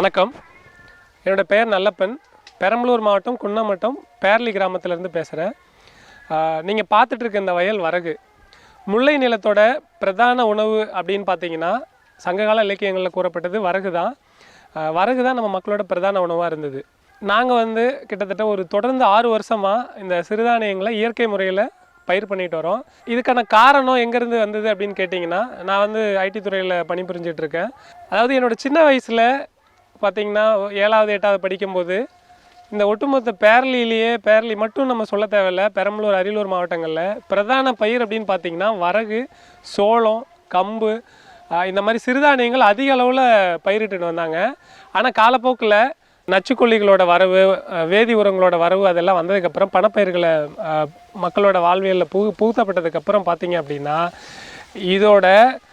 வணக்கம். என்னோட பெயர் நல்லப்பன். பெரம்பலூர் மாவட்டம் குன்னமட்டம் பேர்லி கிராமத்திலேருந்து பேசுகிறேன் நீங்கள் பார்த்துட்ருக்க இந்த வயல் வரகு. முல்லை நிலத்தோட பிரதான உணவு அப்படின்னு பார்த்தீங்கன்னா சங்ககால இலக்கியங்களில் கூறப்பட்டது வரகு தான். வரகு தான் நம்ம மக்களோட பிரதான உணவாக இருந்தது. நாங்கள் வந்து கிட்டத்தட்ட ஒரு தொடர்ந்து ஆறு வருஷமாக இந்த சிறுதானியங்களை இயற்கை முறையில் பயிர் பண்ணிட்டு வரோம். இதுக்கான காரணம் எங்கேருந்து வந்தது அப்படின்னு கேட்டிங்கன்னா நான் வந்து ஐடி துறையில் பணிபுரிஞ்சிட்ருக்கேன் அதாவது என்னோட சின்ன வயசில் பார்த்திங்கன்னா ஏழாவது எட்டாவது படிக்கும்போது இந்த ஒட்டுமொத்த பேரலியிலேயே பேரலி மட்டும் நம்ம சொல்ல தேவையில்ல. பெரம்பலூர் அரியலூர் மாவட்டங்களில் பிரதான பயிர் அப்படின்னு பார்த்தீங்கன்னா வரகு சோளம் கம்பு இந்த மாதிரி சிறுதானியங்கள் அதிக அளவில் பயிரிட்டுட்டு வந்தாங்க. ஆனால் காலப்போக்கில் நச்சுக்கொல்லிகளோட வரவு வேதி உரங்களோட வரவு அதெல்லாம் வந்ததுக்கப்புறம் பணப்பயிர்களை மக்களோட வாழ்வியலில் புகு புகுத்தப்பட்டதுக்கப்புறம் பார்த்தீங்க அப்படின்னா இதோட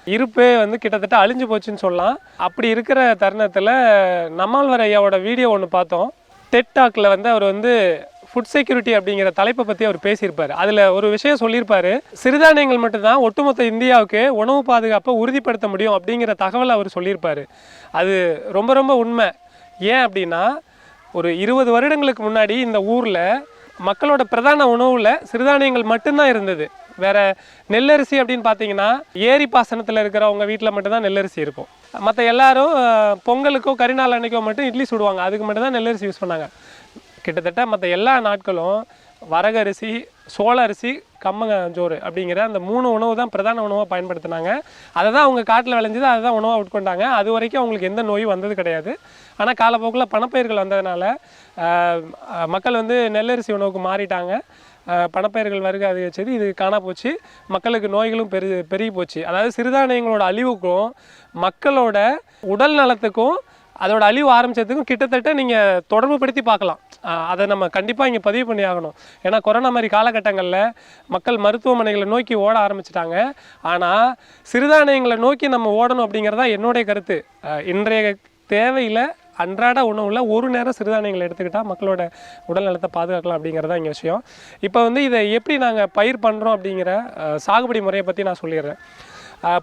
இருப்பே வந்து கிட்டத்தட்ட அழிஞ்சு போச்சுன்னு சொல்லலாம். அப்படி இருக்கிற தருணத்தில் நம்மால்வர் ஐயாவோட வீடியோ ஒன்று பார்த்தோம். டெட்டாக்கில் வந்து அவர் வந்து ஃபுட் செக்யூரிட்டி அப்படிங்கிற தலைப்பை பற்றி அவர் பேசியிருப்பார். அதில் ஒரு விஷயம் சொல்லியிருப்பார். சிறுதானியங்கள் மட்டும்தான் ஒட்டுமொத்த இந்தியாவுக்கு உணவு பாதுகாப்பை உறுதிப்படுத்த முடியும் அப்படிங்கிற தகவலை அவர் சொல்லியிருப்பார். அது ரொம்ப ரொம்ப உண்மை. ஏன் அப்படின்னா ஒரு இருபது வருடங்களுக்கு முன்னாடி இந்த ஊரில் மக்களோட பிரதான உணவில் சிறுதானியங்கள் மட்டும்தான் இருந்தது. வேறு நெல்லரிசி அப்படின்னு பார்த்தீங்கன்னா ஏரி பாசனத்தில் இருக்கிறவங்க வீட்டில் மட்டும்தான் நெல்லரிசி இருக்கும். மற்ற எல்லாரும் பொங்கலுக்கோ கரிநாள் அன்னைக்கோ மட்டும் இட்லி சுடுவாங்க. அதுக்கு மட்டும் தான் நெல்லரிசி யூஸ் பண்ணாங்க. கிட்டத்தட்ட மற்ற எல்லா நாட்களும் வரகரிசி சோள அரிசி கம்மஞ்சோறு அப்படிங்கிற அந்த மூணு உணவு தான் பிரதான உணவாக பயன்படுத்தினாங்க. அதை தான் அவங்க காட்டில் விளைஞ்சது அதை தான் உணவாக உட்கொண்டாங்க அது வரைக்கும் அவங்களுக்கு எந்த நோயும் வந்தது கிடையாது. ஆனால் காலப்போக்கில் பணப்பயிர்கள் வந்ததுனால மக்கள் வந்து நெல்லரிசி உணவுக்கு மாறிட்டாங்க. பணப்பயிர்கள் வருகை அதிகரிச்சது இது காணா போச்சு. மக்களுக்கு நோய்களும் பெரு பெருகி போச்சு. அதாவது சிறுதானியங்களோட அழிவுக்கும் மக்களோட உடல் நலத்துக்கும் அதோட அழிவு ஆரம்பிச்சதுக்கும் கிட்டத்தட்ட நீங்கள் தொடர்பு படுத்தி பார்க்கலாம். அதை நம்ம கண்டிப்பாக இங்கே பதிவு பண்ணி ஆகணும். ஏன்னா கொரோனா மாதிரி காலகட்டங்களில் மக்கள் மருத்துவமனைகளை நோக்கி ஓட ஆரம்பிச்சிட்டாங்க. ஆனால் சிறுதானியங்களை நோக்கி நம்ம ஓடணும் அப்படிங்கிறதா என்னுடைய கருத்து. இன்றைய தேவையில் அன்றாட உணவில் ஒரு நேரம் சிறுதானியங்களை எடுத்துக்கிட்டால் மக்களோட உடல் நலத்தை பாதுகாக்கலாம் அப்படிங்கிறதா இங்கே விஷயம். இப்போ வந்து இதை எப்படி நாங்கள் பயிர் பண்ணுறோம் அப்படிங்கிற சாகுபடி முறையை பற்றி நான் சொல்லிடுறேன்.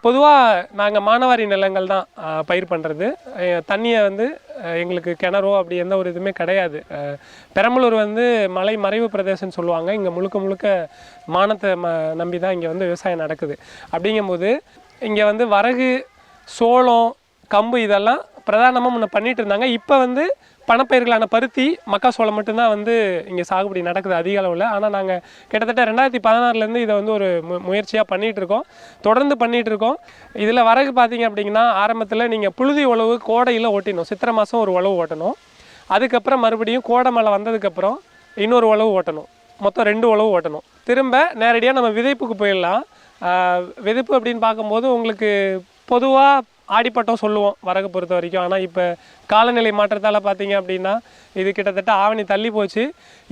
பொதுவாக நாங்கள் மானவாரி நிலங்கள் தான் பயிர் பண்ணுறது தண்ணியை வந்து எங்களுக்கு கிணறோ அப்படி எந்த ஒரு இதுவுமே கிடையாது. பெரம்பலூர் வந்து மலை மறைவு பிரதேசம்னு சொல்லுவாங்க. இங்கே முழுக்க முழுக்க மானத்தை ம நம்பி தான் இங்கே வந்து விவசாயம் நடக்குது. அப்படிங்கும்போது இங்கே வந்து வரகு சோளம் கம்பு இதெல்லாம் பிரதானமாக முன்ன பண்ணிட்டு இருந்தாங்க. இப்போ வந்து பணப்பயிர்களான பருத்தி மக்காசோளம் மட்டும்தான் வந்து இங்கே சாகுபடி நடக்குது அதிக அளவில். ஆனால் நாங்கள் கிட்டத்தட்ட ரெண்டாயிரத்தி பதினாறுலேருந்து இதை வந்து ஒரு மு முயற்சியாக பண்ணிகிட்டு இருக்கோம். தொடர்ந்து பண்ணிகிட்டு இருக்கோம். இதில் வரகு பார்த்தீங்க அப்படிங்கன்னா ஆரம்பத்தில் நீங்கள் புழுதி உழவு கோடையில் ஓட்டிடணும். சித்திரை மாதம் ஒரு உழவு ஓட்டணும். அதுக்கப்புறம் மறுபடியும் கோடை மழை வந்ததுக்கப்புறம் இன்னொரு உழவு ஓட்டணும். மொத்தம் ரெண்டு உழவு ஓட்டணும். திரும்ப நேரடியாக நம்ம விதைப்புக்கு போயிடலாம். விதைப்பு அப்படின்னு பார்க்கும்போது உங்களுக்கு பொதுவாக ஆடிப்பட்டம் சொல்லுவோம் வரகு பொறுத்த வரைக்கும். ஆனால் இப்போ காலநிலை மாற்றத்தால் பார்த்தீங்க அப்படின்னா இது கிட்டத்தட்ட ஆவணி தள்ளி போச்சு.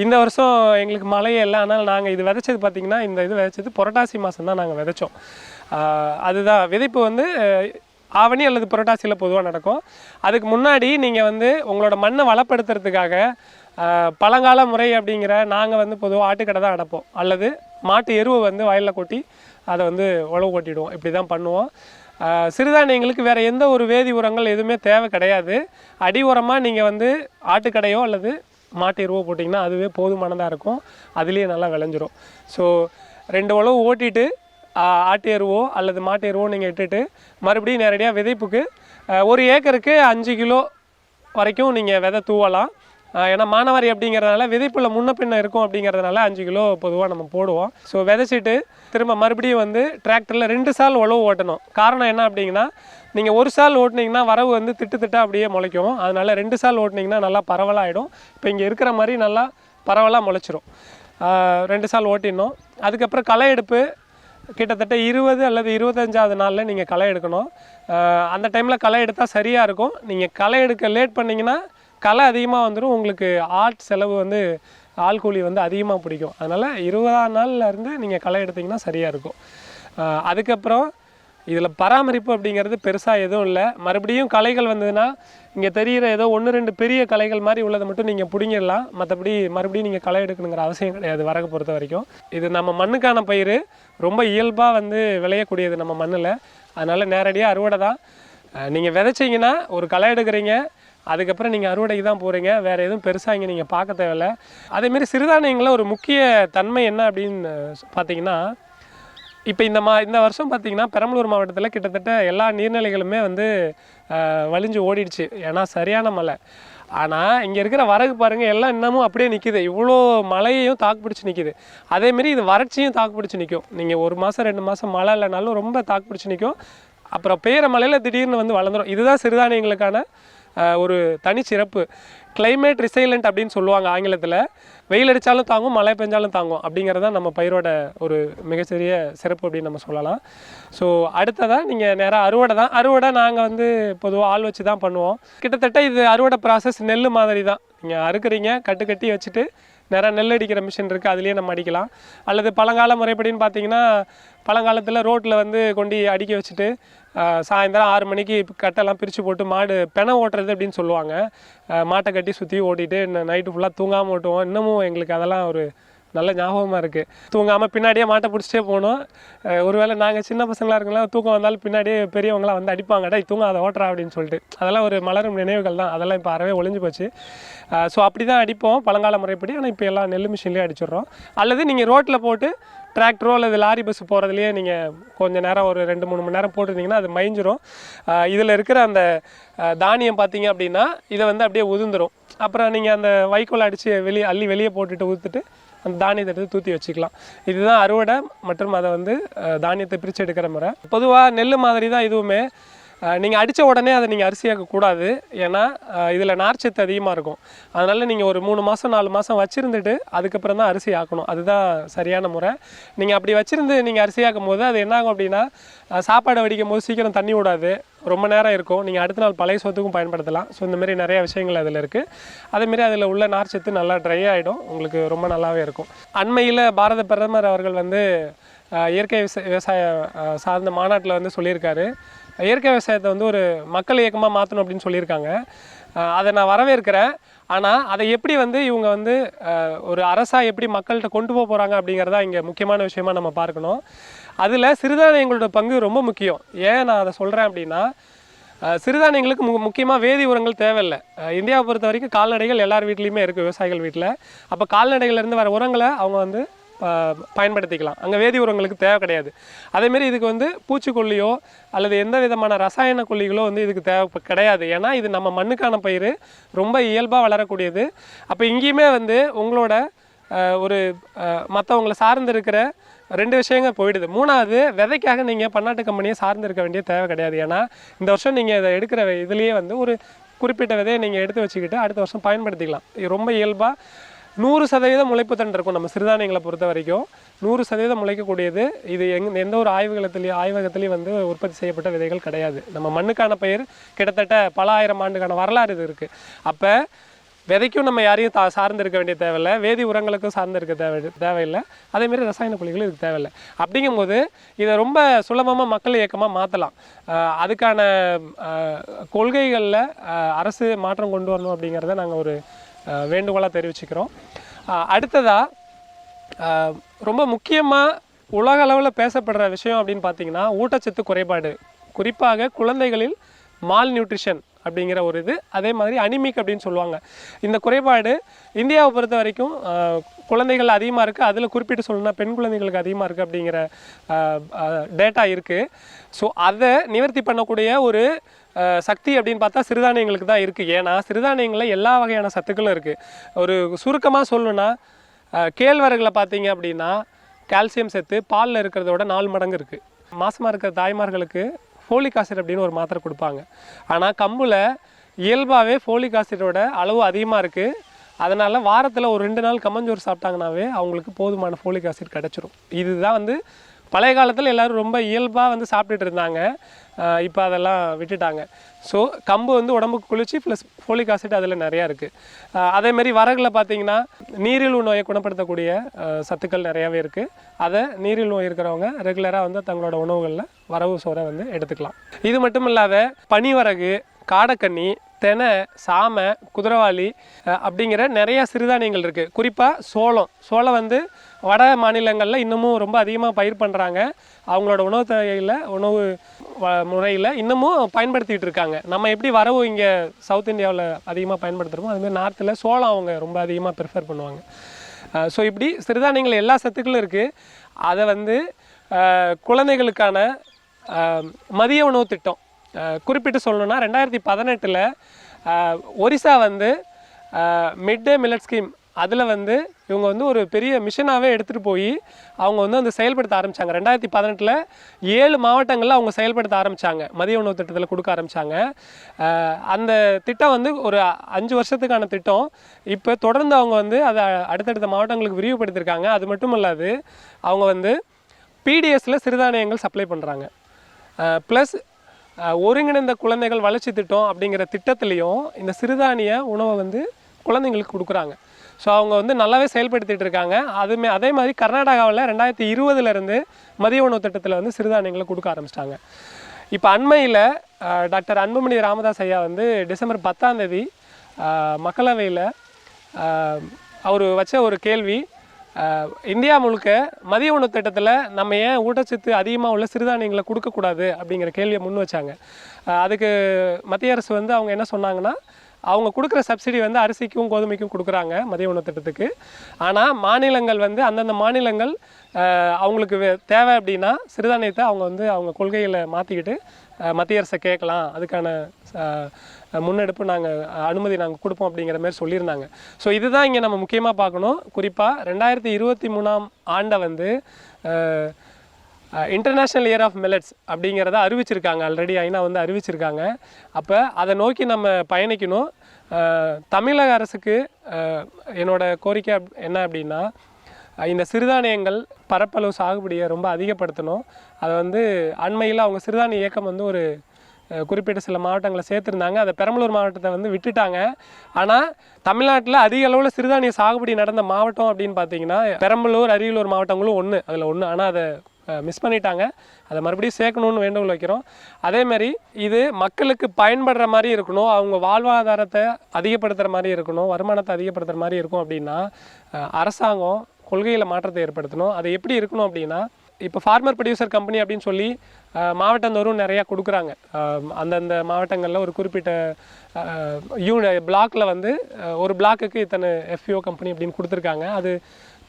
இந்த வருஷம் எங்களுக்கு மழையே இல்லை. ஆனால் நாங்கள் இது விதைச்சது பார்த்தீங்கன்னா இந்த இது விதைச்சது புரட்டாசி மாதம் தான் நாங்கள் விதைச்சோம். அதுதான். விதைப்பு வந்து ஆவணி அல்லது புரட்டாசியில் பொதுவாக நடக்கும். அதுக்கு முன்னாடி நீங்கள் வந்து உங்களோட மண்ணை வளப்படுத்துறதுக்காக பழங்கால முறை அப்படிங்கிற நாங்கள் வந்து பொதுவாக ஆட்டுக்கடை தான் அடைப்போம். அல்லது மாட்டு எருவை வந்து வயலில் கொட்டி அதை வந்து உழவு கொட்டிடுவோம். இப்படி தான் பண்ணுவோம். சிறுதானியங்களுக்கு வேறு எந்த ஒரு வேதி உரங்கள் எதுவுமே தேவை கிடையாது. அடி உரமாக நீங்கள் வந்து ஆட்டுக்கடையோ அல்லது மாட்டு எருவோ போட்டிங்கன்னா அதுவே போதுமானதாக இருக்கும். அதுலேயே நல்லா விளைஞ்சிரும். ஸோ ரெண்டு உழவு ஓட்டிட்டு ஆட்டு எருவோ அல்லது மாட்டு எருவோ நீங்கள் இட்டுட்டு மறுபடியும் நேரடியாக விதைப்புக்கு ஒரு ஏக்கருக்கு அஞ்சு கிலோ வரைக்கும் நீங்கள் விதை தூவலாம். ஏன்னா மானவாரி அப்படிங்கிறதுனால விதைப்புள்ள முன்ன பின்ன இருக்கும் அப்படிங்கிறதுனால அஞ்சு கிலோ பொதுவாக நம்ம போடுவோம். ஸோ விதைச்சிட்டு திரும்ப மறுபடியும் வந்து டிராக்டரில் ரெண்டு சால் உழவு ஓட்டணும். காரணம் என்ன அப்படிங்கன்னா நீங்கள் ஒரு சால் ஓட்டினீங்கன்னா வரவு வந்து திட்டு திட்டா அப்படியே முளைக்கும். அதனால ரெண்டு சால் ஓட்டுனீங்கன்னா நல்லா பரவலாகிடும் இப்போ இங்கே இருக்கிற மாதிரி நல்லா பரவலாக முளைச்சிரும். ரெண்டு சால் ஓட்டிடணும். அதுக்கப்புறம் களை எடுப்பு கிட்டத்தட்ட இருபது அல்லது இருபத்தஞ்சாவது நாளில் நீங்கள் களை எடுக்கணும். அந்த டைமில் களை எடுத்தால் சரியாக இருக்கும். நீங்கள் களை எடுக்க லேட் பண்ணிங்கன்னா களை அதிகமாக வந்துடும் உங்களுக்கு ஆட் செலவு வந்து ஆள் கூலி வந்து அதிகமாக பிடிக்கும். அதனால் இருபதாம் நாள்ல இருந்து நீங்கள் களை எடுத்திங்கன்னா சரியாக இருக்கும். அதுக்கப்புறம் இதில் பராமரிப்பு அப்படிங்கிறது பெருசாக எதுவும் இல்லை. மறுபடியும் களைகள் வந்ததுன்னா இங்கே தெரிகிற ஏதோ ஒன்று ரெண்டு பெரிய கலைகள் மாதிரி உள்ளதை மட்டும் நீங்கள் பிடிங்கிடலாம். மற்றபடி மறுபடியும் நீங்கள் களை எடுக்கணுங்கிற அவசியம் கிடையாது வரகு பொறுத்த வரைக்கும். இது நம்ம மண்ணுக்கான பயிர் ரொம்ப இயல்பாக வந்து விளையக்கூடியது நம்ம மண்ணில். அதனால் நேரடியாக அறுவடை தான். நீங்கள் விதைச்சிங்கன்னா ஒரு களை எடுக்கிறீங்க. அதுக்கப்புறம் நீங்கள் அறுவடைக்கு தான் போகிறீங்க வேறு எதுவும் பெருசாக இங்கே நீங்கள் பார்க்க தேவையில்ல. அதேமாரி சிறுதானியங்களில் ஒரு முக்கிய தன்மை என்ன அப்படின்னு பார்த்தீங்கன்னா இப்போ இந்த மா இந்த வருஷம் பார்த்திங்கன்னா பெரம்பலூர் மாவட்டத்தில் கிட்டத்தட்ட எல்லா நீர்நிலைகளுமே வந்து வலிஞ்சு வழிஞ்சு ஓடிடுச்சு. ஏன்னா சரியான மழை. ஆனால் இங்கே இருக்கிற வரகு பாருங்கள் எல்லாம் இன்னமும் அப்படியே நிற்கிது இவ்வளோ மழையையும் தாக்கு பிடிச்சி நிற்கிது அதேமாரி இது வறட்சியும் தாக்கு பிடிச்சி நிற்கும் நீங்கள் ஒரு மாதம் ரெண்டு மாதம் மழை இல்லைனாலும் ரொம்ப தாக்கு பிடிச்சி நிற்கும் அப்புறம் பெய்கிற மழையில் திடீர்னு வந்து வளர்ந்துரும். இதுதான் சிறுதானியங்களுக்கான ஒரு ஒரு தனிச்சிறப்பு கிளைமேட் ரிசைலண்ட் அப்படின்னு சொல்லுவாங்க ஆங்கிலத்தில். வெயில் அடித்தாலும் தாங்கும் மழை பெஞ்சாலும் தாங்கும் அப்படிங்கிறது தான் நம்ம பயிரோட ஒரு மிகச்சிறிய சிறப்பு அப்படின்னு நம்ம சொல்லலாம். ஸோ அடுத்ததாக நீங்கள் நேராக அறுவடை தான். அறுவடை நாங்கள் வந்து பொதுவாக ஆள் வச்சு தான் பண்ணுவோம். கிட்டத்தட்ட இது அறுவடை ப்ராசஸ் நெல் மாதிரி தான். நீங்கள் அறுக்குறீங்க கட்டு கட்டி வச்சுட்டு நிறையா நெல் அடிக்கிற மிஷின் இருக்குது அதுலேயே நம்ம அடிக்கலாம். அல்லது பழங்கால முறைப்படின்னு பார்த்தீங்கன்னா பழங்காலத்தில் ரோட்டில் வந்து கொண்டு அடிக்க வச்சுட்டு சாயந்தரம் ஆறு மணிக்கு கட்டெல்லாம் பிரித்து போட்டு மாடு பெணம் ஓட்டுறது அப்படின்னு சொல்லுவாங்க. மாட்டை கட்டி சுற்றி ஓட்டிட்டு நைட்டு ஃபுல்லாக தூங்காமல் ஓட்டுவோம். இன்னமும் எங்களுக்கு அதெல்லாம் ஒரு நல்ல ஞாபகமாக இருக்குது தூங்காமல் பின்னாடியே மாட்டை பிடிச்சிட்டே போகணும். ஒருவேளை நாங்கள் சின்ன பசங்களாக இருக்கலாம் தூக்கம் வந்தாலும் பின்னாடியே பெரியவங்களாம் வந்து அடிப்பாங்கடா தூங்க அதை ஓட்டுறா அப்படின்னு சொல்லிட்டு. அதெல்லாம் ஒரு மலரும் நினைவுகள் தான். அதெல்லாம் இப்போ அறவே ஒளிஞ்சு போச்சு. ஸோ அப்படி தான் அடிப்போம் பழங்கால முறைப்படி. ஆனால் இப்போ எல்லாம் நெல் மிஷின்லேயே அடிச்சிடுறோம். அல்லது நீங்கள் ரோட்டில் போட்டு டிராக்டரோ அல்லது லாரி பஸ் போகிறதுலையே நீங்கள் கொஞ்சம் நேரம் ஒரு ரெண்டு மூணு மணி நேரம் போட்டுருந்தீங்கன்னா அது மைஞ்சிரும் இதில் இருக்கிற அந்த தானியம் பார்த்தீங்க அப்படின்னா இதை வந்து அப்படியே உதிர்ந்துரும். அப்புறம் நீங்கள் அந்த வைக்கோல் அடித்து வெளியே அள்ளி வெளியே போட்டுட்டு ஊற்றுட்டு அந்த தானியத்தை எடுத்து தூத்தி வச்சுக்கலாம். இதுதான் அறுவடை மற்றும் அதை வந்து தானியத்தை பிரித்து எடுக்கிற முறை. பொதுவாக நெல் மாதிரி தான் இதுவுமே. நீங்கள் அடித்த உடனே அதை நீங்கள் அரிசியாக்க கூடாது. ஏன்னா இதில் நார்ச்சத்து அதிகமாக இருக்கும். அதனால் நீங்கள் ஒரு மூணு மாதம் நாலு மாதம் வச்சுருந்துட்டு அதுக்கப்புறம் தான் அரிசி ஆக்கணும். அதுதான் சரியான முறை. நீங்கள் அப்படி வச்சுருந்து நீங்கள் அரிசியாக்கும் போது அது என்னாகும் அப்படின்னா சாப்பாடு வடிக்கும் போது சீக்கிரம் தண்ணி விடாது. ரொம்ப நேரம் இருக்கும். நீங்கள் அடுத்த நாள் பழைய சொத்துக்கும் பயன்படுத்தலாம். ஸோ இந்த மாதிரி நிறைய விஷயங்கள் அதில் இருக்குது அதேமாரி அதில் உள்ள நார்ச்சத்து நல்லா ட்ரை ஆகிடும் உங்களுக்கு ரொம்ப நல்லாவே இருக்கும். அண்மையில் பாரத பிரதமர் அவர்கள் வந்து இயற்கை விவசாய சார்ந்த மாநாட்டில் வந்து சொல்லியிருக்காரு. இயற்கை விவசாயத்தை வந்து ஒரு மக்கள் இயக்கமாக மாற்றணும் அப்படின்னு சொல்லியிருக்காங்க. அதை நான் வரவேற்கிறேன். ஆனால் அதை எப்படி வந்து இவங்க வந்து ஒரு அரசாக எப்படி மக்கள்கிட்ட கொண்டு போக போகிறாங்க அப்படிங்கிறதா இங்கே முக்கியமான விஷயமா நம்ம பார்க்கணும். அதில் சிறுதானியங்களோட பங்கு ரொம்ப முக்கியம். ஏன் நான் அதை சொல்கிறேன் அப்படின்னா சிறுதானியங்களுக்கு மு முக்கியமாக வேதி உரங்கள் தேவையில்லை. இந்தியாவை பொறுத்த வரைக்கும் கால்நடைகள் எல்லார் வீட்லேயுமே இருக்குது விவசாயிகள் வீட்டில் அப்போ கால்நடைகள்லேருந்து வர உரங்களை அவங்க வந்து பயன்படுத்திக்கலாம். அங்கே வேதி உரங்களுக்கு தேவை கிடையாது. அதேமாரி இதுக்கு வந்து பூச்சிக்கொல்லியோ அல்லது எந்த விதமான ரசாயன கொல்லிகளோ வந்து இதுக்கு தேவை கிடையாது. ஏன்னா இது நம்ம மண்ணுக்கான பயிர் ரொம்ப இயல்பாக வளரக்கூடியது. அப்போ இங்கேயுமே வந்து உங்களோட ஒரு மற்றவங்களை சார்ந்து இருக்கிற ரெண்டு விஷயங்கள் போயிடுது. மூணாவது விதைக்காக நீங்கள் பன்னாட்டு கம்பெனியை சார்ந்து இருக்க வேண்டிய தேவை கிடையாது. ஏன்னா இந்த வருஷம் நீங்கள் இதை எடுக்கிற இதுலேயே வந்து ஒரு குறிப்பிட்ட விதையை நீங்கள் எடுத்து வச்சுக்கிட்டு அடுத்த வருஷம் பயன்படுத்திக்கலாம். இது ரொம்ப இயல்பாக நூறு சதவீதம் முளைப்பு தண்டு இருக்கும் நம்ம சிறுதானியங்களை பொறுத்த வரைக்கும். நூறு சதவீதம் முளைக்கக்கூடியது. இது எங் எந்த ஒரு ஆய்வுகளத்துலேயும் ஆய்வகத்திலையும் வந்து உற்பத்தி செய்யப்பட்ட விதைகள் கிடையாது. நம்ம மண்ணுக்கான பயிர் கிட்டத்தட்ட பல ஆயிரம் ஆண்டுக்கான வரலாறு இது இருக்குது அப்போ விதைக்கும் நம்ம யாரையும் தா சார்ந்து இருக்க வேண்டிய தேவையில்லை. வேதி உரங்களுக்கும் சார்ந்து இருக்க தேவை தேவையில்லை. அதேமாரி ரசாயன குழிகளும் இதுக்கு தேவையில்லை. அப்படிங்கும்போது இதை ரொம்ப சுலபமாக மக்கள் இயக்கமாக மாற்றலாம் அதுக்கான கொள்கைகளில் அரசு மாற்றம் கொண்டு வரணும் அப்படிங்கிறத நாங்கள் ஒரு வேண்டுகோளாக தெரிவிச்சுக்கிறோம். அடுத்ததாக ரொம்ப முக்கியமாக உலக அளவில் பேசப்படுற விஷயம் அப்படின்னு பார்த்தீங்கன்னா ஊட்டச்சத்து குறைபாடு. குறிப்பாக குழந்தைகளில் மால் நியூட்ரிஷன் அப்படிங்கிற ஒரு இது அதே மாதிரி அனிமிக் அப்படின்னு சொல்லுவாங்க. இந்த குறைபாடு இந்தியாவை பொறுத்த வரைக்கும் குழந்தைகள் அதிகமாக இருக்குது அதில் குறிப்பிட்டு சொல்லணும்னா பெண் குழந்தைகளுக்கு அதிகமாக இருக்குது அப்படிங்கிற டேட்டா இருக்குது ஸோ அதை நிவர்த்தி பண்ணக்கூடிய ஒரு சக்தி அப்படின்னு பார்த்தா சிறுதானியங்களுக்கு தான் இருக்குது ஏன்னா சிறுதானியங்களில் எல்லா வகையான சத்துக்களும் இருக்குது ஒரு சுருக்கமாக சொல்லணுன்னா கேழ்வரகில் பார்த்தீங்க அப்படின்னா கால்சியம் சத்து பாலில் இருக்கிறதோட நாலு மடங்கு இருக்குது மாதமாக இருக்கிற தாய்மார்களுக்கு ஃபோலிக் ஆசிட் அப்படின்னு ஒரு மாத்திரை கொடுப்பாங்க. ஆனால் கம்பில் இயல்பாகவே ஃபோலிக் ஆசிடோட அளவு அதிகமாக இருக்குது அதனால் வாரத்தில் ஒரு ரெண்டு நாள் கம்மஞ்சோறு சாப்பிட்டாங்கனாவே அவங்களுக்கு போதுமான ஃபோலிக் ஆசிட் கிடச்சிரும். இதுதான் வந்து பழைய காலத்தில் எல்லோரும் ரொம்ப இயல்பாக வந்து சாப்பிட்டுட்டு இருந்தாங்க. இப்போ அதெல்லாம் விட்டுட்டாங்க. ஸோ கம்பு வந்து உடம்புக்கு குளிச்சு ப்ளஸ் ஃபோலிக் ஆசிட் அதில் நிறையா இருக்குது அதேமாரி வரகுல பார்த்தீங்கன்னா நீரிழிவு நோயை குணப்படுத்தக்கூடிய சத்துக்கள் நிறையாவே இருக்குது அதை நீரிழிவு நோய் இருக்கிறவங்க ரெகுலராக வந்து தங்களோட உணவுகளில் வரவு சோறை வந்து எடுத்துக்கலாம். இது மட்டும் இல்லாத பனிவரகு காடக்கன்னி தெனை சாமை குதிரவாளி அப்படிங்கிற நிறையா சிறுதானியங்கள் இருக்குது குறிப்பாக சோளம். சோளம் வந்து வட மாநிலங்களில் இன்னமும் ரொம்ப அதிகமாக பயிர் பண்ணுறாங்க அவங்களோட உணவு தேவையில் உணவு முறையில் இன்னமும் பயன்படுத்திகிட்டு இருக்காங்க. நம்ம எப்படி வரவு இங்கே சவுத் இந்தியாவில் அதிகமாக பயன்படுத்துகிறோமோ அதுமாதிரி நார்த்தில் சோளம் அவங்க ரொம்ப அதிகமாக ப்ரிஃபர் பண்ணுவாங்க. ஸோ இப்படி சிறுதானியங்கள் எல்லா சத்துக்களும் இருக்குது அதை வந்து குழந்தைகளுக்கான மதிய உணவு திட்டம். குறிப்பிட்டு சொல்லணும்னா ரெண்டாயிரத்தி பதினெட்டில் ஒரிசா வந்து மிட் டே மில்லட் ஸ்கீம் அதில் வந்து இவங்க வந்து ஒரு பெரிய மிஷனாகவே எடுத்துகிட்டு போய் அவங்க வந்து அந்த செயல்படுத்த ஆரம்பித்தாங்க ரெண்டாயிரத்தி பதினெட்டில் ஏழு மாவட்டங்களில் அவங்க செயல்படுத்த ஆரம்பித்தாங்க மதிய உணவு திட்டத்தில் கொடுக்க ஆரம்பித்தாங்க அந்த திட்டம் வந்து ஒரு அஞ்சு வருஷத்துக்கான திட்டம். இப்போ தொடர்ந்து அவங்க வந்து அதை அடுத்தடுத்த மாவட்டங்களுக்கு விரிவுபடுத்தியிருக்காங்க அது மட்டும் இல்லாது அவங்க வந்து பிடிஎஸில் சிறுதானியங்கள் சப்ளை பண்ணுறாங்க ப்ளஸ் ஒருங்கிணைந்த குழந்தைகள் வளர்ச்சி திட்டம் அப்படிங்கிற திட்டத்துலேயும் இந்த சிறுதானிய உணவை வந்து குழந்தைங்களுக்கு கொடுக்குறாங்க. ஸோ அவங்க வந்து நல்லாவே செயல்படுத்திட்டு இருக்காங்க. அதுமே அதே மாதிரி கர்நாடகாவில் ரெண்டாயிரத்தி இருபதுலேருந்து மதிய உணவு திட்டத்தில் வந்து சிறுதானியங்களை கொடுக்க ஆரம்பிச்சிட்டாங்க. இப்போ அண்மையில் டாக்டர் அன்புமணி ராமதாஸ் ஐயா வந்து டிசம்பர் பத்தாம் தேதி மக்களவையில் அவர் வச்ச ஒரு கேள்வி இந்தியா முழுக்க மதிய உணவு திட்டத்தில் நம்ம ஏன் ஊட்டச்சத்து அதிகமாக உள்ள சிறுதானியங்களை கொடுக்கக்கூடாது அப்படிங்கிற கேள்வியை முன் வச்சாங்க. அதுக்கு மத்திய அரசு வந்து அவங்க என்ன சொன்னாங்கன்னா அவங்க கொடுக்குற சப்சிடி வந்து அரிசிக்கும் கோதுமைக்கும் கொடுக்குறாங்க மதிய உணவு திட்டத்துக்கு. ஆனால் மாநிலங்கள் வந்து அந்தந்த மாநிலங்கள் அவங்களுக்கு வே- தேவை அப்படின்னா சிறுதானியத்தை அவங்க வந்து அவங்க கொள்கைகளை மாற்றிக்கிட்டு மத்திய அரசை கேட்கலாம். அதுக்கான முன்னெடுப்பு நாங்கள் அனுமதி நாங்கள் கொடுப்போம் அப்படிங்கிற மாதிரி சொல்லியிருந்தாங்க. ஸோ இதுதான் இங்கே நம்ம முக்கியமாக பார்க்கணும். குறிப்பாக ரெண்டாயிரத்தி இருபத்தி மூணாம் ஆண்டை வந்து இன்டர்நேஷ்னல் இயர் ஆஃப் மில்லட்ஸ் அப்படிங்கிறத அறிவிச்சிருக்காங்க ஆல்ரெடி ஐநா வந்து அறிவிச்சிருக்காங்க. அப்போ அதை நோக்கி நம்ம பயணிக்கணும். தமிழக அரசுக்கு என்னோடய என்னோட கோரிக்கை என்ன அப்படின்னா இந்த சிறுதானியங்கள் பரப்பளவு சாகுபடியை ரொம்ப அதிகப்படுத்தணும். அதை வந்து அண்மையில் அவங்க சிறுதானிய இயக்கம் வந்து ஒரு குறிப்பிட்ட சில மாவட்டங்களை சேர்த்துருந்தாங்க. அதை பெரம்பலூர் மாவட்டத்தை வந்து விட்டுட்டாங்க. ஆனால் தமிழ்நாட்டில் அதிக அளவில் சிறுதானிய சாகுபடி நடந்த மாவட்டம் அப்படின்னு பார்த்தீங்கன்னா பெரம்பலூர் அரியலூர் மாவட்டங்களும் ஒன்று அதில் ஒன்று ஆனால் அதை மிஸ் பண்ணிட்டாங்க. அதை மறுபடியும் சேர்க்கணும்னு வேண்டுகோள் வைக்கிறோம். அதேமாதிரி இது மக்களுக்கு பயன்படுற மாதிரி இருக்கணும். அவங்க வாழ்வாதாரத்தை அதிகப்படுத்துகிற மாதிரி இருக்கணும். வருமானத்தை அதிகப்படுத்துகிற மாதிரி இருக்கும் அப்படின்னா அரசாங்கம் கொள்கையில் மாற்றத்தை ஏற்படுத்தணும். அது எப்படி இருக்கணும் அப்படின்னா இப்போ ஃபார்மர் ப்ரொடியூசர் கம்பெனி அப்படின்னு சொல்லி மாவட்டந்தோறும் நிறையா கொடுக்குறாங்க. அந்தந்த மாவட்டங்களில் ஒரு குறிப்பிட்ட யூ பிளாக்கில் வந்து ஒரு பிளாக்குக்கு இத்தனை எஃப்யூ கம்பெனி அப்படின்னு கொடுத்துருக்காங்க. அது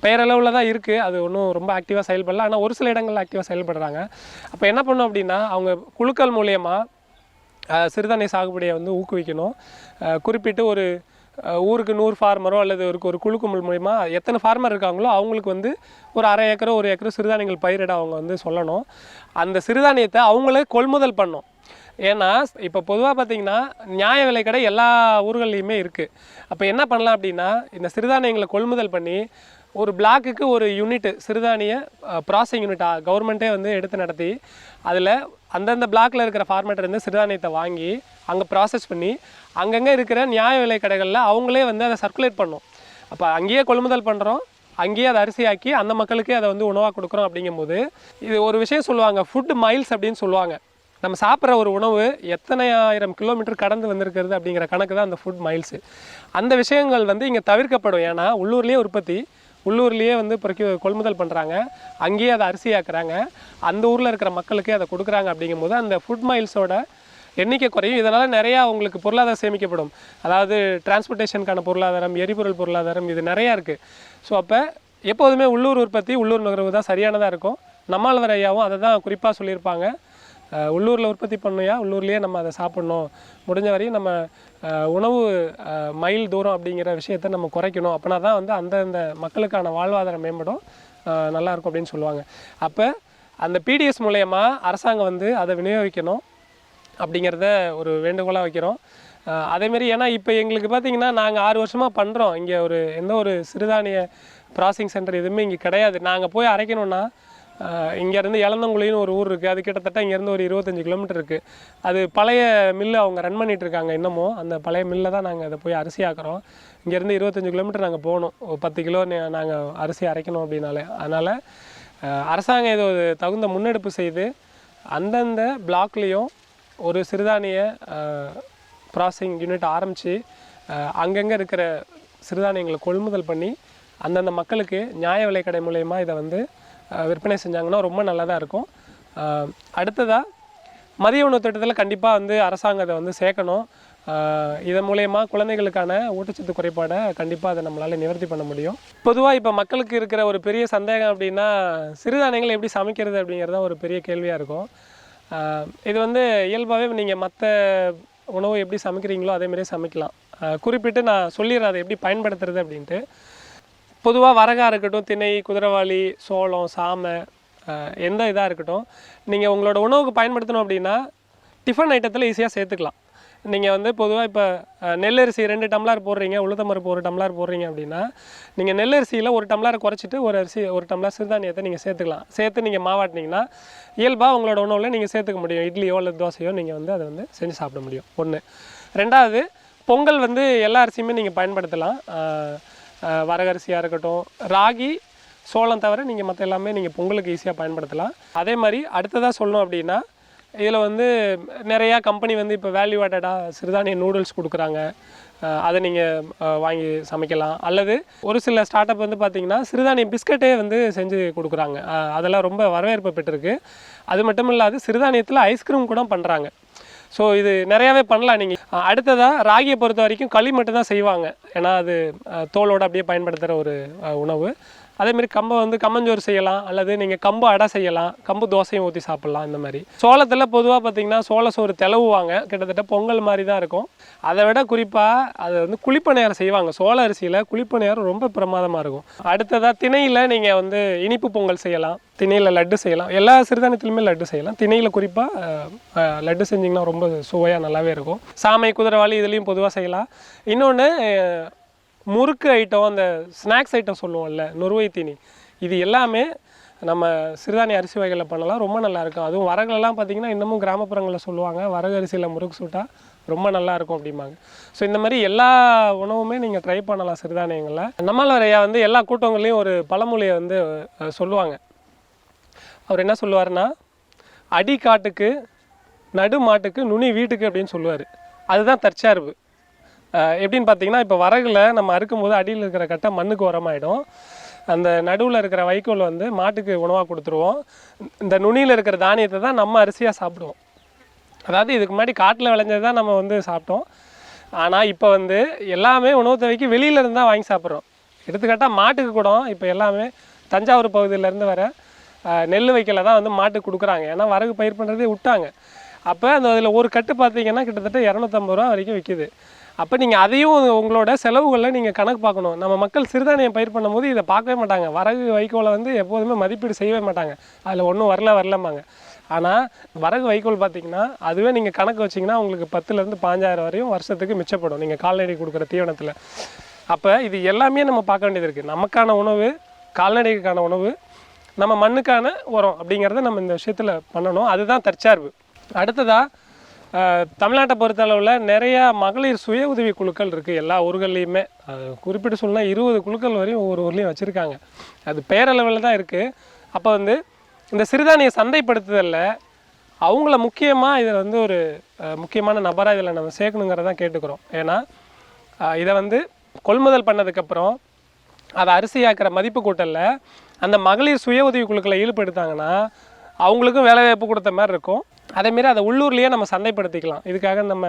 பெயரளவில் தான் இருக்குது அது ஒன்றும் ரொம்ப ஆக்டிவாக செயல்படல. ஆனால் ஒரு சில இடங்களில் ஆக்டிவாக செயல்படுறாங்க. அப்போ என்ன பண்ணோம் அப்படின்னா அவங்க குழுக்கள் மூலயமா சிறுதானிய சாகுபடியை வந்து ஊக்குவிக்கணும். குறிப்பிட்டு ஒரு ஊருக்கு நூறு ஃபார்மரோ அல்லது ஒரு ஒரு குழுக்குமல் மூலிமா எத்தனை ஃபார்மர் இருக்காங்களோ அவங்களுக்கு வந்து ஒரு அரை ஏக்கரோ ஒரு ஏக்கரோ சிறுதானியங்கள் பயிரிட அவங்க வந்து சொல்லணும். அந்த சிறுதானியத்தை அவங்களே கொள்முதல் பண்ணும். ஏன்னா இப்போ பொதுவாக பார்த்தீங்கன்னா நியாய விலை கடை எல்லா ஊர்கள்லையுமே இருக்குது அப்போ என்ன பண்ணலாம் அப்படின்னா இந்த சிறுதானியங்களை கொள்முதல் பண்ணி ஒரு பிளாக்குக்கு ஒரு யூனிட் சிறுதானிய ப்ராசஸிங் யூனிட் கவர்மெண்ட்டே வந்து எடுத்து நடத்தி அதில் அந்தந்த பிளாக்கில் இருக்கிற ஃபார்மேட்டர் இருந்து சிறுதானியத்தை வாங்கி அங்கே ப்ராசஸ் பண்ணி அங்கங்கே இருக்கிற நியாய விலை கடைகளில் அவங்களே வந்து அதை சர்க்குலேட் பண்ணோம். அப்போ அங்கேயே கொள்முதல் பண்ணுறோம் அங்கேயே அதை அரிசியாக்கி அந்த மக்களுக்கே அதை வந்து உணவாக கொடுக்குறோம் அப்படிங்கும்போது இது ஒரு விஷயம் சொல்லுவாங்க ஃபுட் மைல்ஸ் அப்படின்னு சொல்லுவாங்க. நம்ம சாப்பிட்ற ஒரு உணவு எத்தனை ஆயிரம் கிலோமீட்டர் கடந்து வந்திருக்கிறது அப்படிங்கிற கணக்கு தான் அந்த ஃபுட் மைல்ஸு அந்த விஷயங்கள் வந்து இங்கே தவிர்க்கப்படும். ஏன்னா உள்ளூர்லேயே உற்பத்தி உள்ளூர்லேயே வந்து பொறுக்கி கொள்முதல் பண்ணுறாங்க அங்கேயே அதை அரிசியாக்குறாங்க. அந்த ஊரில் இருக்கிற மக்களுக்கே அதை கொடுக்குறாங்க அப்படிங்கும்போது அந்த ஃபுட் மைல்ஸோட எண்ணிக்கை குறையும். இதனால் நிறையா உங்களுக்கு பொருளாதாரம் சேமிக்கப்படும். அதாவது டிரான்ஸ்போர்ட்டேஷனுக்கான பொருளாதாரம் எரிபொருள் பொருளாதாரம் இது நிறையா இருக்குது ஸோ அப்போ எப்போதுமே உள்ளூர் உற்பத்தி உள்ளூர் நுகர்வு தான் சரியானதாக இருக்கும். நம்மாழ்வார் ஐயாவும் அதை தான் குறிப்பாக சொல்லியிருப்பாங்க. உள்ளூரில் உற்பத்தி பண்ணையா? உள்ளூர்லேயே நம்ம அதை சாப்பிட்ணும். முடிஞ்ச வரையும் நம்ம உணவு மைல் தூரம் அப்படிங்கிற விஷயத்த நம்ம குறைக்கணும். அப்படின்னா தான் வந்து அந்தந்த மக்களுக்கான வாழ்வாதாரம் மேம்படும். நல்லாயிருக்கும் அப்படின்னு சொல்லுவாங்க. அப்போ அந்த பிடிஎஸ் மூலயமா அரசாங்கம் வந்து அதை விநியோகிக்கணும் அப்படிங்கிறத ஒரு வேண்டுகோளாக வைக்கிறோம். அதேமாரி ஏன்னா இப்போ எங்களுக்கு பார்த்தீங்கன்னா நாங்கள் ஆறு வருஷமாக பண்ணுறோம் இங்கே ஒரு எந்த ஒரு சிறுதானிய ப்ராசிங் சென்டர் எதுவுமே இங்கே கிடையாது. நாங்கள் போய் அரைக்கணும்னா இங்கேருந்து இளந்தங்குழின்னு ஒரு ஊர் இருக்குது அது கிட்டத்தட்ட இங்கேருந்து ஒரு இருபத்தஞ்சி கிலோமீட்டர் இருக்குது அது பழைய மில்லு அவங்க ரன் பண்ணிகிட்டு இருக்காங்க இன்னமும். அந்த பழைய மில்லை தான் நாங்கள் அதை போய் அரிசி ஆக்குறோம். இங்கேருந்து இருபத்தஞ்சி கிலோமீட்டர் நாங்கள் போகணும். ஒரு பத்து கிலோ நாங்கள் அரிசி அரைக்கணும் அப்படின்னாலே. அதனால் அரசாங்கம் ஏதோ ஒரு தகுந்த முன்னெடுப்பு செய்து அந்தந்த பிளாக்லேயும் ஒரு சிறுதானிய ப்ராசஸிங் யூனிட் ஆரம்பித்து அங்கங்கே இருக்கிற சிறுதானியங்களை கொள்முதல் பண்ணி அந்தந்த மக்களுக்கு நியாய விலைக்கடை மூலயமா இதை வந்து விற்பனை செஞ்சாங்கன்னா ரொம்ப நல்லதாக இருக்கும். அடுத்ததாக மதிய உணவு திட்டத்தில் கண்டிப்பாக வந்து அரசாங்கத்தை வந்து சேர்க்கணும். இதன் மூலயமா குழந்தைகளுக்கான ஊட்டச்சத்து குறைபாடை கண்டிப்பாக அதை நம்மளால் நிவர்த்தி பண்ண முடியும். பொதுவாக இப்போ மக்களுக்கு இருக்கிற ஒரு பெரிய சந்தேகம் அப்படின்னா சிறுதானியங்களை எப்படி சமைக்கிறது அப்படிங்கிறது தான் ஒரு பெரிய கேள்வியாக இருக்கும். இது வந்து இயல்பாகவே நீங்கள் மற்ற உணவு எப்படி சமைக்கிறீங்களோ அதே மாதிரியே சமைக்கலாம். குறிப்பிட்டு நான் சொல்லிடுறேன் அதை எப்படி பயன்படுத்துறது அப்படின்ட்டு. பொதுவாக வரகா இருக்கட்டும் திணை குதிரவாளி சோளம் சாமை எந்த இதாக இருக்கட்டும் நீங்கள் உங்களோட உணவுக்கு பயன்படுத்தணும் அப்படின்னா டிஃபன் ஐட்டத்தில் ஈஸியாக சேர்த்துக்கலாம். நீங்கள் வந்து பொதுவாக இப்போ நெல்லரிசி ரெண்டு டம்ளர் போடுறீங்க உளுத்தம்பருப்பு ஒரு டம்ளர் போடுறீங்க அப்படின்னா நீங்கள் நெல்லரிசியில் ஒரு டம்ளரை குறைச்சிட்டு ஒரு அரிசி ஒரு டம்ளர் சிறுதானியத்தை நீங்கள் சேர்த்துக்கலாம். சேர்த்து நீங்கள் மாவாட்டினீங்கன்னா இயல்பாக உங்களோட உணவில் நீங்கள் சேர்த்துக்க முடியும். இட்லியோ இல்லை தோசையோ நீங்கள் வந்து அதை வந்து செஞ்சு சாப்பிட முடியும். ஒன்று ரெண்டாவது பொங்கல் வந்து எல்லா அரிசியுமே நீங்கள் பயன்படுத்தலாம். வரகரிசியாக இருக்கட்டும் ராகி சோளம் தவிர நீங்கள் மற்ற எல்லாமே நீங்கள் பொங்கலுக்கு ஈஸியாக பயன்படுத்தலாம். அதே மாதிரி அடுத்ததாக சொல்லணும் அப்படின்னா இதில் வந்து நிறையா கம்பெனி வந்து இப்போ வேல்யூ ஆட்டடாக சிறுதானிய நூடுல்ஸ் கொடுக்குறாங்க. அதை நீங்கள் வாங்கி சமைக்கலாம். அல்லது ஒரு சில ஸ்டார்ட் அப் வந்து பார்த்திங்கன்னா சிறுதானிய பிஸ்கட்டே வந்து செஞ்சு கொடுக்குறாங்க. அதெல்லாம் ரொம்ப வரவேற்பு பெற்றிருக்கு. அது மட்டும் இல்லாது சிறுதானியத்தில் ஐஸ்கிரீம் கூட பண்ணுறாங்க ஸோ இது நிறையாவே பண்ணலாம் நீங்கள் அடுத்ததாக ராகியை பொறுத்த வரைக்கும் களி மட்டும்தான் செய்வாங்க. ஏன்னா அது தோலோடு அப்படியே பயன்படுத்துகிற ஒரு உணவு. அதேமாரி கம்பை வந்து கம்மஞ்சோறு செய்யலாம் அல்லது நீங்கள் கம்பு அடை செய்யலாம் கம்பு தோசையும் ஊற்றி சாப்பிட்லாம் இந்த மாதிரி. சோளத்தில் பொதுவாக பார்த்தீங்கன்னா சோள சோறு தெளவுவாங்க. கிட்டத்தட்ட பொங்கல் மாதிரி தான் இருக்கும். அதை விட குறிப்பாக அதை வந்து குளிப்பணியாரம் செய்வாங்க. சோள அரிசியில் குளிப்பணியாரம் ரொம்ப பிரமாதமாக இருக்கும். அடுத்ததாக திணையில் நீங்கள் வந்து இனிப்பு பொங்கல் செய்யலாம். திணையில் லட்டு செய்யலாம். எல்லா சிறுதானியத்திலுமே லட்டு செய்யலாம். திணையில் குறிப்பாக லட்டு செஞ்சிங்கன்னா ரொம்ப சுவையாக நல்லாவே இருக்கும். சாமை குதிரைவாளி இதுலேயும் பொதுவாக செய்யலாம். இன்னொன்று முறுக்கு ஐட்டம் அந்த ஸ்நாக்ஸ் ஐட்டம் சொல்லுவோம்ல நொறுவை தீனி. இது எல்லாமே நம்ம சிறுதானிய அரிசி வகைகளில் பண்ணலாம். ரொம்ப நல்லாயிருக்கும் அதுவும் வரகுலலாம் பார்த்தீங்கன்னா இன்னமும் கிராமப்புறங்களில் சொல்லுவாங்க வரகு அரிசியில் முறுக்கு சுட்டா ரொம்ப நல்லா இருக்கும் அப்படிம்பாங்க. ஸோ இந்த மாதிரி எல்லா உணவுமே நீங்கள் ட்ரை பண்ணலாம் சிறுதானியங்களில். நம்மளவரையா வந்து எல்லா கூட்டங்களையும் ஒரு பழமொழியை வந்து சொல்லுவாங்க. அவர் என்ன சொல்லுவாருன்னா அடி காட்டுக்கு நடு மாட்டுக்கு நுனி வீட்டுக்கு அப்படின்னு சொல்லுவார். அதுதான் தற்சார்பு. எப்படின்னு பார்த்தீங்கன்னா இப்போ வரகுல நம்ம அறுக்கும்போது அடியில் இருக்கிற கட்டை மண்ணுக்கு உரமாயிடும் அந்த நடுவில் இருக்கிற வைக்கோல் வந்து மாட்டுக்கு உணவாக கொடுத்துருவோம். இந்த நுனியில் இருக்கிற தானியத்தை தான் நம்ம அரிசியாக சாப்பிடுவோம். அதாவது இதுக்கு முன்னாடி காட்டில் விளைஞ்சது தான் நம்ம வந்து சாப்பிட்டோம். ஆனால் இப்போ வந்து எல்லாமே உணவு தேவைக்கு வெளியில தான் வாங்கி சாப்பிட்றோம். எடுத்துக்காட்டால் மாட்டுக்கு கூட இப்போ எல்லாமே தஞ்சாவூர் பகுதியிலேருந்து வர நெல் வைக்கல தான் வந்து மாட்டுக்கு கொடுக்குறாங்க. ஏன்னா வரகு பயிர் பண்ணுறதே விட்டாங்க. அப்போ அந்த அதில் ஒரு கட்டு பார்த்தீங்கன்னா கிட்டத்தட்ட இரநூத்தம்பது ரூபா வரைக்கும் விற்கிது அப்போ நீங்கள் அதையும் உங்களோட செலவுகளில் நீங்கள் கணக்கு பார்க்கணும். நம்ம மக்கள் சிறுதானியம் பயிர் பண்ணும்போது இதை பார்க்கவே மாட்டாங்க. வரகு வைக்கோலை வந்து எப்போதுமே மதிப்பீடு செய்யவே மாட்டாங்க. அதில் ஒன்றும் வரல வரலம்பாங்க. ஆனால் வரகு வைக்கோல் பார்த்தீங்கன்னா அதுவே நீங்கள் கணக்கு வச்சிங்கன்னா உங்களுக்கு பத்துலேருந்து பாஞ்சாயிரம் வரையும் வருஷத்துக்கு மிச்சப்படும். நீங்கள் கால்நடை கொடுக்குற தீவனத்தில். அப்போ இது எல்லாமே நம்ம பார்க்க வேண்டியது இருக்குது நமக்கான உணவு கால்நடைக்கான உணவு நம்ம மண்ணுக்கான உரம் அப்படிங்கிறத நம்ம இந்த விஷயத்தில் பண்ணணும். அதுதான் தற்சார்பு. அடுத்ததாக தமிழ்நாட்டை பொறுத்தளவில் நிறையா மகளிர் சுய உதவி குழுக்கள் இருக்குது எல்லா ஊர்கள்லையுமே. அது குறிப்பிட்டு சொல்லணும்னா இருபது குழுக்கள் வரையும் ஒவ்வொரு ஊர்லேயும் வச்சுருக்காங்க. அது பேரளவில் தான் இருக்குது அப்போ வந்து இந்த சிறுதானிய சந்தைப்படுத்துதலில் அவங்கள முக்கியமாக இதில் வந்து ஒரு முக்கியமான நபராக இதில் நம்ம சேர்க்கணுங்கிறதான் கேட்டுக்கிறோம். ஏன்னா இதை வந்து கொள்முதல் பண்ணதுக்கப்புறம் அதை அரிசியாக்கிற மதிப்பு கூட்டலில் அந்த மகளிர் சுய உதவி குழுக்களை ஈடுபடுத்தாங்கன்னா அவங்களுக்கும் வேலைவாய்ப்பு கொடுத்த மாதிரி இருக்கும். அதேமாரி அதை உள்ளூர்லேயே நம்ம சந்தைப்படுத்திக்கலாம். இதுக்காக நம்ம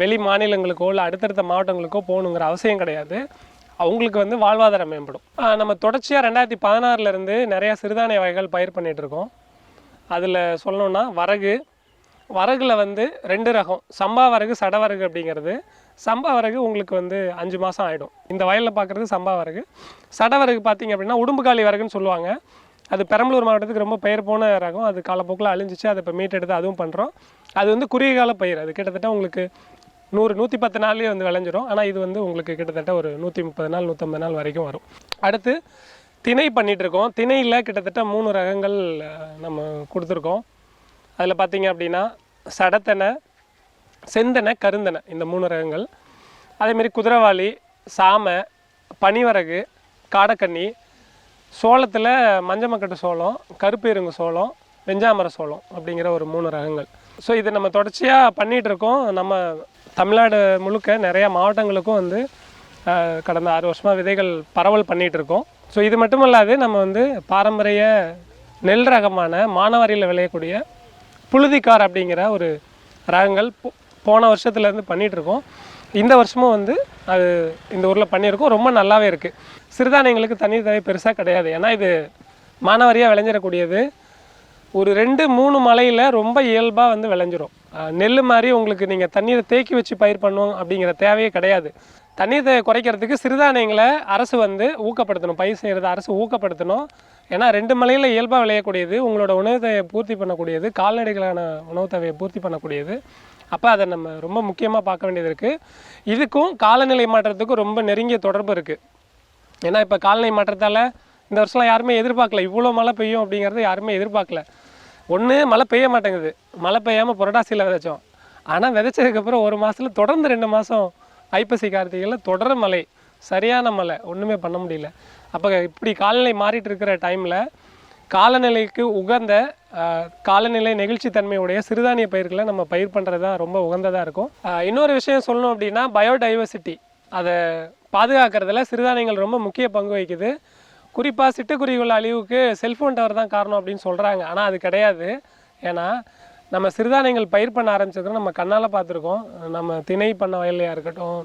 வெளி மாநிலங்களுக்கோ இல்லை அடுத்தடுத்த மாவட்டங்களுக்கோ போகணுங்கிற அவசியம் கிடையாது. அவங்களுக்கு வந்து வாழ்வாதாரம் மேம்படும். நம்ம தொடர்ச்சியாக ரெண்டாயிரத்தி பதினாறுலேருந்து நிறையா சிறுதானிய வகைகள் பயிர் பண்ணிகிட்ருக்கோம் இருக்கோம். அதில் சொல்லணுன்னா வரகு. வரகுல வந்து ரெண்டு ரகம். சம்பா வரகு சட வரகு அப்படிங்கிறது. சம்பா வரகு உங்களுக்கு வந்து அஞ்சு மாதம் ஆகிடும் இந்த வயலில் பார்க்குறது சம்பா வரகு. சட வரகு பார்த்தீங்க அப்படின்னா உடும்புக்காளி வரகுன்னு சொல்லுவாங்க. அது பெரம்பலூர் மாவட்டத்துக்கு ரொம்ப பெயர் போன ரகம். அது காலப்போக்கில் அழிஞ்சிச்சு. அதை இப்போ மீட்டெடுத்து அதுவும் பண்ணுறோம் அது வந்து குறுகிய கால பயிர். அது கிட்டத்தட்ட உங்களுக்கு நூறு நூற்றி பத்து நாள்லேயே வந்து விளைஞ்சிரும். ஆனால் இது வந்து உங்களுக்கு கிட்டத்தட்ட ஒரு நூற்றி முப்பது நாள் நூற்றம்பது நாள் வரைக்கும் வரும். அடுத்து திணை பண்ணிகிட்ருக்கோம் இருக்கோம். திணையில் கிட்டத்தட்ட மூணு ரகங்கள் நம்ம கொடுத்துருக்கோம். அதில் பார்த்திங்க அப்படின்னா சடத்தனை செந்தனை கருந்தனை இந்த மூணு ரகங்கள். அதேமாரி குதிரவாளி சாமை பனிவரகு காடக்கன்னி சோளத்தில் மஞ்சமக்கட்டு சோளம் கருப்பீருங்கு சோளம் வெஞ்சாமர சோளம் அப்படிங்கிற ஒரு மூணு ரகங்கள். ஸோ இதை நம்ம தொடர்ச்சியாக பண்ணிகிட்டு இருக்கோம் நம்ம தமிழ்நாடு முழுக்க நிறையா மாவட்டங்களுக்கும் வந்து கடந்த ஆறு வருஷமாக விதைகள் பரவல் பண்ணிகிட்டு இருக்கோம் ஸோ இது மட்டுமல்லாது நம்ம வந்து பாரம்பரிய நெல் ரகமான மானவாரியில் விளையக்கூடிய புழுதிக்கார் அப்படிங்கிற ஒரு ரகங்கள் போ- போன வருஷத்துலேருந்து பண்ணிகிட்டு இருக்கோம் இந்த வருஷமும் வந்து அது இந்த ஊரில் பண்ணியிருக்கோம். ரொம்ப நல்லாவே இருக்குது சிறுதானியங்களுக்கு தண்ணீர் தேவை பெருசாக கிடையாது. ஏன்னா இது மானாவாரியாக விளைஞ்சிடக்கூடியது. ஒரு ரெண்டு மூணு மலையில் ரொம்ப இயல்பாக வந்து விளைஞ்சிரும். நெல் மாதிரி உங்களுக்கு நீங்கள் தண்ணீரை தேக்கி வச்சு பயிர் பண்ணுவோம் அப்படிங்கிற தேவையே கிடையாது. தண்ணீர் தேவை குறைக்கிறதுக்கு சிறுதானியங்களை அரசு வந்து ஊக்கப்படுத்தணும். பயிர் செய்கிறத அரசு ஊக்கப்படுத்தணும். ஏன்னா ரெண்டு மலையில் இயல்பாக விளையக்கூடியது உங்களோட உணவு தேவையை பூர்த்தி பண்ணக்கூடியது கால்நடைகளான உணவு தேவையை பூர்த்தி பண்ணக்கூடியது. அப்போ அதை நம்ம ரொம்ப முக்கியமாக பார்க்க வேண்டியது இருக்குது இதுக்கும் காலநிலை மாற்றத்துக்கும் ரொம்ப நெருங்கிய தொடர்பு இருக்குது ஏன்னா இப்போ காலநிலை மாற்றத்தால் இந்த வருஷம்லாம் யாருமே எதிர்பார்க்கல. இவ்வளோ மழை பெய்யும் அப்படிங்கிறது யாருமே எதிர்பார்க்கல. ஒன்று மழை பெய்ய மாட்டேங்குது. மழை பெய்யாமல் புரட்டாசியில் விதைச்சோம். ஆனால் விதைச்சதுக்கப்புறம் ஒரு மாதத்துல தொடர்ந்து ரெண்டு மாதம் ஐப்பசி கார்த்திகையில் தொடர் மழை. சரியான மழை. ஒன்றுமே பண்ண முடியல. அப்போ இப்படி காலநிலை மாறிட்டு இருக்கிற டைமில் காலநிலைக்கு உகந்த காலநிலை நெகிழ்ச்சி தன்மையுடைய சிறுதானிய பயிர்களை நம்ம பயிர் பண்ணுறது தான் ரொம்ப உகந்ததாக இருக்கும். இன்னொரு விஷயம் சொல்லணும் அப்படின்னா பயோடைவர்சிட்டி அதை பாதுகாக்கிறதுல சிறுதானியங்கள் ரொம்ப முக்கிய பங்கு வகிக்குது. குறிப்பாக சிட்டுக்குருவிகள் அழிவுக்கு செல்ஃபோன் டவர் தான் காரணம் அப்படின்னு சொல்கிறாங்க ஆனால் அது கிடையாது. ஏன்னா நம்ம சிறுதானியங்கள் பயிர் பண்ண ஆரம்பிச்சிருக்கிறோம் நம்ம கண்ணால் பார்த்துருக்கோம். நம்ம திணை பண்ண வயல்லையாக இருக்கட்டும்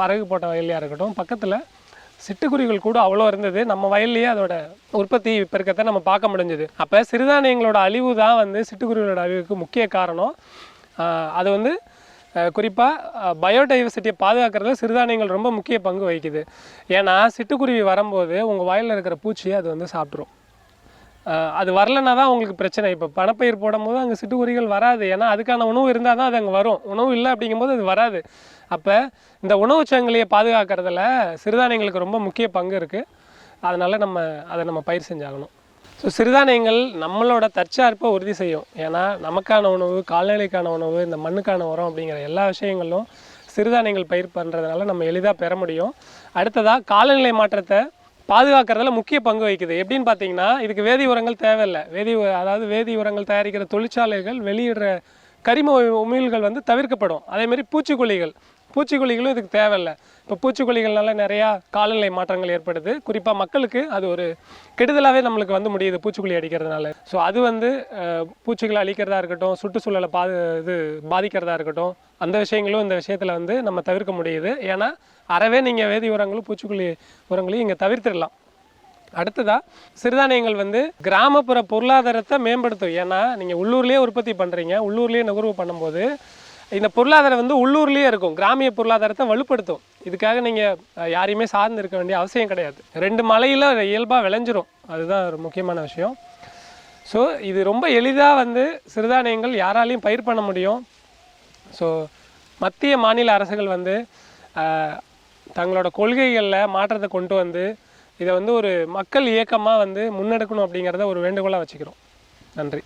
பறகு போட்ட வயல்லையாக இருக்கட்டும் பக்கத்தில் சிட்டுக்குருவிகள் கூட அவ்வளோ இருந்தது. நம்ம வயல்லையே அதோட உற்பத்தி பெருக்கத்தை நம்ம பார்க்க முடிஞ்சது. அப்போ சிறுதானியங்களோட அழிவு தான் வந்து சிட்டுக்குருவிகளோட அழிவுக்கு முக்கிய காரணம். அது வந்து குறிப்பாக பயோடைவர்சிட்டியை பாதுகாக்கிறதுல சிறுதானியங்கள் ரொம்ப முக்கிய பங்கு வகிக்குது. ஏன்னா சிட்டுக்குருவி வரும்போது உங்கள் வாயிலில் இருக்கிற பூச்சியை அது வந்து சாப்பிட்ரும் அது வரலனா தான் உங்களுக்கு பிரச்சனை. இப்போ பணப்பயிர் போடும்போது அங்கே சிட்டுக்குருவிகள் வராது. ஏன்னா அதுக்கான உணவு இருந்தால் தான் அது அங்கே வரும். உணவு இல்லை அப்படிங்கும்போது அது வராது. அப்போ இந்த உணவுச் சங்கிலியை பாதுகாக்கிறதுல சிறுதானியங்களுக்கு ரொம்ப முக்கிய பங்கு இருக்குது அதனால் நம்ம அதை நம்ம பயிர் செஞ்சாகணும். ஸோ சிறுதானியங்கள் நம்மளோட தற்சார்பை உறுதி செய்யும். ஏன்னா நமக்கான உணவு கால்நடைக்கான உணவு இந்த மண்ணுக்கான உரம் அப்படிங்கிற எல்லா விஷயங்களும் சிறுதானியங்கள் பயிர் பண்ணுறதுனால நம்ம எளிதாக பெற முடியும். அடுத்ததாக காலநிலை மாற்றத்தை பாதுகாக்கிறதுல முக்கிய பங்கு வகிக்குது. எப்படின்னு பார்த்தீங்கன்னா இதுக்கு வேதி உரங்கள் தேவையில்லை. வேதி உ- அதாவது வேதி உரங்கள் தயாரிக்கிற தொழிற்சாலைகள் வெளியிடுற கரிம உமிழ்கள் வந்து தவிர்க்கப்படும். அதேமாரி பூச்சிக்கொல்லிகள். பூச்சிக்கொல்லிகளும் இதுக்கு தேவையில்லை. இப்போ பூச்சிக்கொல்லிகள்னால நிறையா காலநிலை மாற்றங்கள் ஏற்படுது. குறிப்பாக மக்களுக்கு அது ஒரு கெடுதலாகவே நம்மளுக்கு வந்து முடியுது பூச்சிக்கொல்லி அடிக்கிறதுனால. ஸோ அது வந்து பூச்சிகளை அழிக்கிறதா இருக்கட்டும் சுற்றுச்சூழலை பாது இது பாதிக்கிறதா இருக்கட்டும் அந்த விஷயங்களும் இந்த விஷயத்தில் வந்து நம்ம தவிர்க்க முடியுது. ஏன்னா அறவே நீங்கள் வேதி உரங்களும் பூச்சிக்கொல்லி உரங்களையும் இங்கே தவிர்த்திடலாம். அடுத்ததாக சிறுதானியங்கள் வந்து கிராமப்புற பொருளாதாரத்தை மேம்படுத்தும். ஏன்னா நீங்கள் உள்ளூர்லேயே உற்பத்தி பண்ணுறீங்க உள்ளூர்லேயே நுகர்வு பண்ணும்போது இந்த பொருளாதாரம் வந்து உள்ளூர்லேயே இருக்கும். கிராமிய பொருளாதாரத்தை வலுப்படுத்தும். இதுக்காக நீங்கள் யாரையுமே சார்ந்து இருக்க வேண்டிய அவசியம் கிடையாது. ரெண்டு மலையில் இயல்பாக விளைஞ்சிரும். அதுதான் ஒரு முக்கியமான விஷயம். ஸோ இது ரொம்ப எளிதாக வந்து சிறுதானியங்கள் யாராலையும் பயிர் பண்ண முடியும். ஸோ மத்திய மாநில அரசுகள் வந்து தங்களோட கொள்கைகளில் மாற்றத்தை கொண்டு வந்து இதை வந்து ஒரு மக்கள் இயக்கமாக வந்து முன்னெடுக்கணும் அப்படிங்கிறத ஒரு வேண்டுகோளாக வச்சுக்கிறோம். நன்றி.